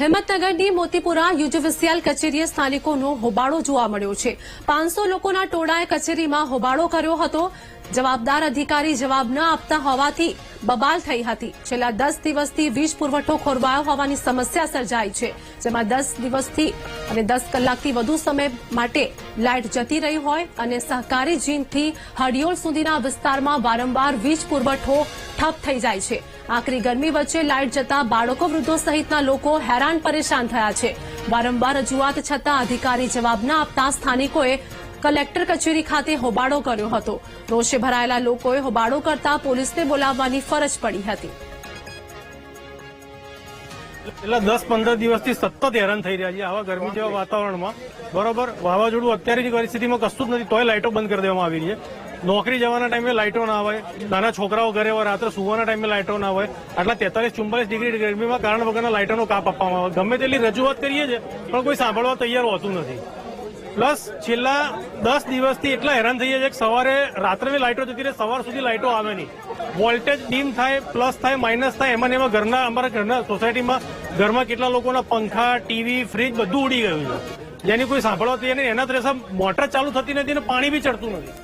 હિંમતનગરની Motipura UGVCL કચેરીએ સ્થાનિકોનો હોબાળો જોવા મળ્યો છે. પાંચસો લોકોના ટોળાએ કચેરીમાં હોબાળો કર્યો હતો. જવાબદાર અધિકારી જવાબ ન આપતા હોવાથી બબાલ થઈ હતી. છેલ્લા દસ દિવસથી વીજ પુરવઠો ખોરવાયો હોવાની સમસ્યા સર્જાઈ છે. જેમાં દસ દિવસથી અને દસ કલાકથી વધુ સમય માટે લાઇટ જતી રહી હોય અને સહકારી જીનથી હડિયોળ સુધીના વિસ્તારમાં વારંવાર વીજ પુરવઠો ઠપ થઈ જાય છે. આકરી ગરમી વચ્ચે લાઇટ જતા બાળકો, વૃદ્ધો સહિતના લોકો હેરાન પરેશાન થયા છે. વારંવાર રજૂઆત છતાં અધિકારી જવાબ ના આપતા સ્થાનિકોએ કલેક્ટર કચેરી ખાતે હોબાળો કર્યો હતો. રોષે ભરાયેલા લોકોએ હોબાળો કરતા પોલીસને બોલાવવાની ફરજ પડી હતી. છેલ્લા દસ પંદર દિવસથી સતત હેરાન થઈ રહ્યા છે આવા ગરમી જેવા વાતાવરણમાં. બરોબર, વાવાઝોડું અત્યારેની પરિસ્થિતિમાં કશું જ નથી, તોય લાઇટો બંધ કરી દેવામાં આવી રહી છે. નોકરી જવાના ટાઈમે લાઇટો ના હોય, નાના છોકરાઓ ઘરે હોય, રાત્રે સુવાના ટાઈમે લાઇટો ના હોય, આટલા તેતાલીસ ચુમ્બાલીસ ડિગ્રી ગરમીમાં કારણ વગરના લાઇટોનો કાપ આપવામાં આવે. ગમે તેટલી રજૂઆત કરીએ છીએ, પણ કોઈ સાંભળવા તૈયાર હોતું નથી. પ્લસ છેલ્લા દસ દિવસથી એટલા હેરાન થઈએ છીએ કે સવારે રાત્રેની લાઇટો જતી રહે, સવાર સુધી લાઇટો આવે નહીં. વોલ્ટેજ ડીમ થાય, પ્લસ થાય, માઇનસ થાય, એમાં એમાં ઘરના, અમારા ઘરના સોસાયટીમાં ઘરમાં કેટલા લોકોના પંખા, ટીવી, ફ્રીજ બધું ઉડી ગયું છે. જેની કોઈ સાંભળવા તૈયાર નહીં. એના ત્રેસા મોટર ચાલુ થતી નથી અને પાણી બી ચડતું નથી.